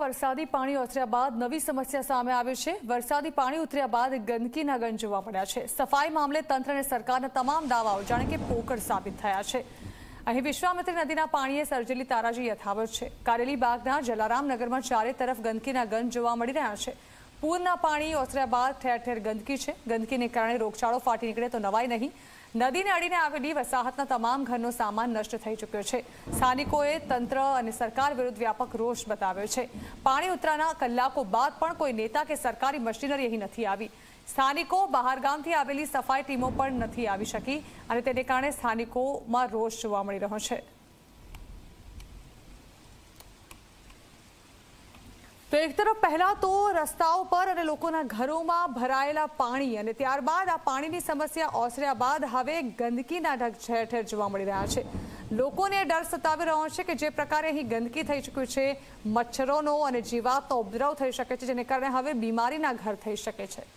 વરસાદી પાણી ઓસર્યા બાદ નવી સમસ્યા સામે આવી છે. વરસાદી પાણી ઉતર્યા બાદ ગંદકીના ગંજ જોવા મળ્યા છે. સફાઈ મામલે તંત્ર અને સરકારના તમામ દાવાઓ જાણે કે પોકળ સાબિત થયા છે. અહીં વિશ્વામિત્રી નદીના પાણીએ સર્જેલી તારાજી યથાવત છે. કારેલી બાગના જલારામ નગરમાં ચારે તરફ ગંદકીના ગંજ જોવા મળી રહ્યા છે. પૂરના પાણી ઓસર્યા બાદ ઠેર ઠેર ગંદકી છે. ગંદકીને કારણે રોગચાળો ફાટી નીકળે તો નવાઈ નહીં. નદીને અડીને આવેલી વસાહતના તમામ ઘરનો સામાન નષ્ટ થઈ ચૂક્યો છે. સ્થાનિકોએ તંત્ર અને સરકાર વિરુદ્ધ વ્યાપક રોષ બતાવ્યો છે. પાણી ઉતરાના કલાકો બાદ પણ કોઈ નેતા કે સરકારી મશીનરી અહીં નથી આવી. સ્થાનિકો બહારગામથી આવેલી સફાઈ ટીમો પણ નથી આવી શકી અને તેને કારણે સ્થાનિકોમાં રોષ જોવા મળી રહ્યો છે. તો એક તરફ પહેલા તો રસ્તાઓ પર અને લોકોના ઘરોમાં ભરાયેલા પાણી અને ત્યારબાદ આ પાણીની સમસ્યા ઓસર્યા બાદ હવે ગંદકીના ઢગ ઠેર ઠેર જોવા મળી રહ્યા છે. લોકોને ડર સતાવી રહ્યો છે કે જે પ્રકારે અહીં ગંદકી થઈ ચૂક્યું છે, મચ્છરોનો અને જીવાતનો ઉપદ્રવ થઈ શકે છે, જેને કારણે હવે બીમારીના ઘર થઈ શકે છે.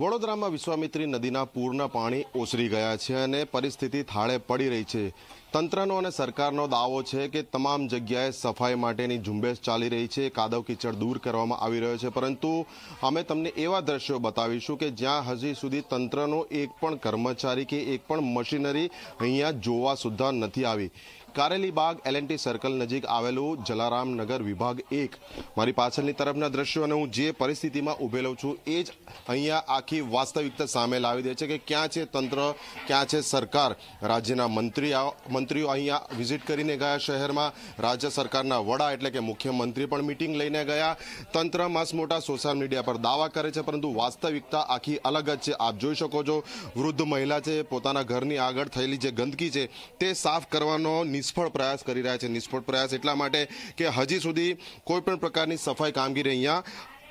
વડોદરામાં વિશ્વામિત્રી નદીના પૂરના પાણી ઓસરી ગયા છે અને પરિસ્થિતિ થાળે પડી રહી છે. તંત્રનો અને સરકારનો દાવો છે કે તમામ જગ્યાએ સફાઈ માટેની ઝુંબેશ ચાલી રહી છે. કાદવ કીચડ દૂર કરવામાં આવી રહ્યો છે. પરંતુ અમે તમને એવા દ્રશ્યો બતાવીશું કે જ્યાં હજી સુધી તંત્રનો એક પણ કર્મચારી કે એક પણ મશીનરી અહીંયા જોવા સુદ્ધા નથી આવી. કારેલી બાગ એલએનટી સર્કલ નજીક આવેલું જલારામ નગર વિભાગ એક. મારી પાછળની તરફના દ્રશ્યો અને હું જે પરિસ્થિતિમાં ઉભેલો છું એ જ અહીંયા આખી વાસ્તવિકતા સામે લાવી દે છે કે ક્યાં છે તંત્ર, ક્યાં છે સરકાર? રાજ્યના મંત્રી મંત્રીઓ અહીંયા વિઝિટ કરીને ગયા શહેરમાં. રાજ્ય સરકારના વડા એટલે કે મુખ્યમંત્રી પણ મિટિંગ લઈને ગયા. તંત્ર માસ મોટા સોશિયલ મીડિયા પર દાવા કરે છે, પરંતુ વાસ્તવિકતા આખી અલગ જ છે. આપ જોઈ શકો છો, વૃદ્ધ મહિલા છે, પોતાના ઘરની આગળ થયેલી જે ગંદકી છે, તે સાફ કરવાનો નિષ્ફળ પ્રયાસ કરી રહ્યા છે. નિષ્ફળ પ્રયાસ એટલા માટે કે હજી સુધી કોઈ પણ પ્રકારની સફાઈ કામગીરી અહીંયા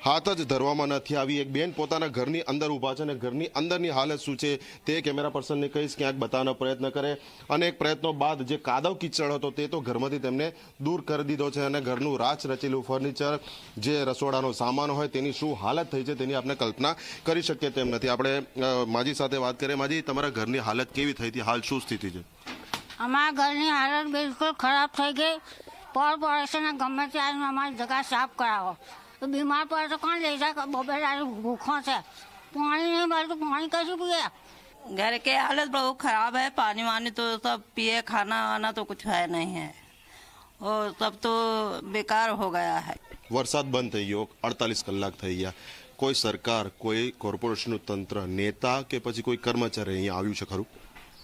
હાથ જ ધરવામાં નથી આવી. એક બેન પોતાના ઘરની અંદર ઊભા છે અને ઘરની અંદરની હાલત શું છે તે કેમેરા પર્સનને કહીશ ક્યાંક બતાવવાનો પ્રયત્ન કરે. અને એક પ્રયત્નો બાદ જે કાદવ કિચડ હતો તે તો ઘરમાંથી તેમને દૂર કરી દીધો છે અને ઘરનું રાચ રચેલું ફર્નિચર, જે રસોડાનો સામાન હોય તેની શું હાલત થઈ છે તેની આપણે કલ્પના કરી શકીએ તેમ નથી. આપણે માજી સાથે વાત કરીએ. માજી, તમારા ઘરની હાલત કેવી થઈ હતી? હાલ શું સ્થિતિ છે? અમારા ઘરની હાલત બિલકુલ ખરાબ થઈ ગઈ. પર પડે છે ને ગમે ત્યારે અમારી જગા સાફ કરાવો. તો બીમાર પડે તો કોણ લઈ જાય બબે તારી ભૂખો છે પાણી નહીં મળે તો પાણી કશું પીએ घर के हालत बहुत खराब है पानी वानी तो सब पिए खाना वाना तो कुछ है नहीं है और सब तो बेकार हो गया है વરસાદ બંધ થઈ ગયો અડતાલીસ કલાક થઈ ગયા કોઈ સરકાર કોઈ કોર્પોરેશનનું તંત્ર નેતા કે પછી કોઈ કર્મચારી અહીંયા આવ્યું છે ખરું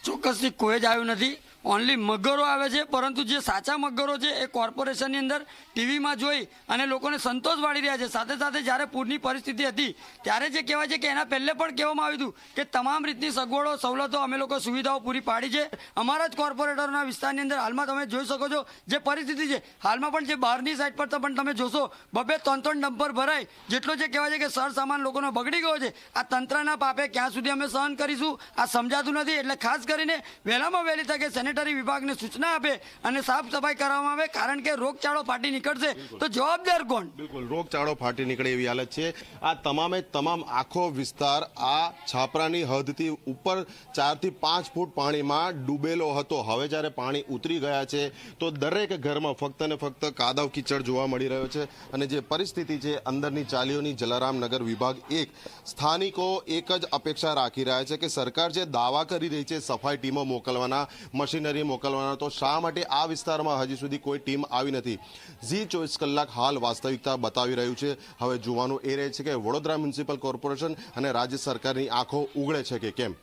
ચોક્કસથી કોઈ જ આવ્યું નથી. ઓનલી મગરો આવે છે, પરંતુ જે સાચા મગરો છે એ કોર્પોરેશનની અંદર ટીવીમાં જોઈ અને લોકોને સંતોષ વાળી રહ્યા છે. સાથે સાથે જ્યારે પૂરની પરિસ્થિતિ હતી, ત્યારે જે કહેવાય છે કે એના પહેલે પણ કહેવામાં આવ્યું હતું કે તમામ રીતની સગવડો, સવલતો અમે લોકો સુવિધાઓ પૂરી પાડી છે. અમારા જ કોર્પોરેટરના વિસ્તારની અંદર હાલમાં તમે જોઈ શકો છો જે પરિસ્થિતિ છે. હાલમાં પણ જે બહારની સાઈડ પર પણ તમે જોશો, બબે ત્રણ ત્રણ ડમ્પર ભરાય. જેટલો જે કહેવાય છે કે સર સામાન લોકોનો બગડી ગયો છે. આ તંત્રના પાપે ક્યાં સુધી અમે સહન કરીશું, આ સમજાતું નથી. એટલે ખાસ કરીને વહેલામાં વહેલી તકે સેનેટરી વિભાગને સૂચના આપે અને સાફ સફાઈ કરવામાં આવે કારણ કે રોગચાળો ફાટી નીકળશે. તો જવાબદાર કોણ? બિલકુલ રોગચાળો ફાટી નીકળે એવી હાલત છે. આ તમામે તમામ આખો વિસ્તાર આ છાપરાની હદથી ઉપર ચારથી પાંચ ફૂટ પાણીમાં ડૂબેલો હતો. હવે જ્યારે પાણી ઉતરી ગયા છે તો દરેક ઘરમાં ફક્ત ને ફક્ત કાદવ કીચડ જોવા મળી રહ્યો છે. અને જે પરિસ્થિતિ છે અંદરની ચાલીઓની જલારામ નગર વિભાગ એક સ્થાનિકો એક જ અપેક્ષા રાખી રહ્યા છે કે સરકાર જે દાવા કરી રહી છે સફાઈ ટીમો મોકલવાના, મશીનરી મોકલવાના. તો શા માટે આ વિસ્તારમાં હજી સુધી કોઈ ટીમ આવી નથી? ઝી ચોવીસ કલાક હાલ વાસ્તવિકતા બતાવી રહ્યું છે. હવે જોવાનું એ રહે છે કે વડોદરા મ્યુનિસિપલ કોર્પોરેશન અને રાજ્ય સરકારની આંખો ઉગડે છે કે કેમ?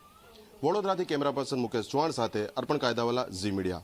વડોદરાથી કેમેરા પર્સન મુકેશ ચૌહાણ સાથે અર્પણ કાયદાવાલા ઝી મીડિયા.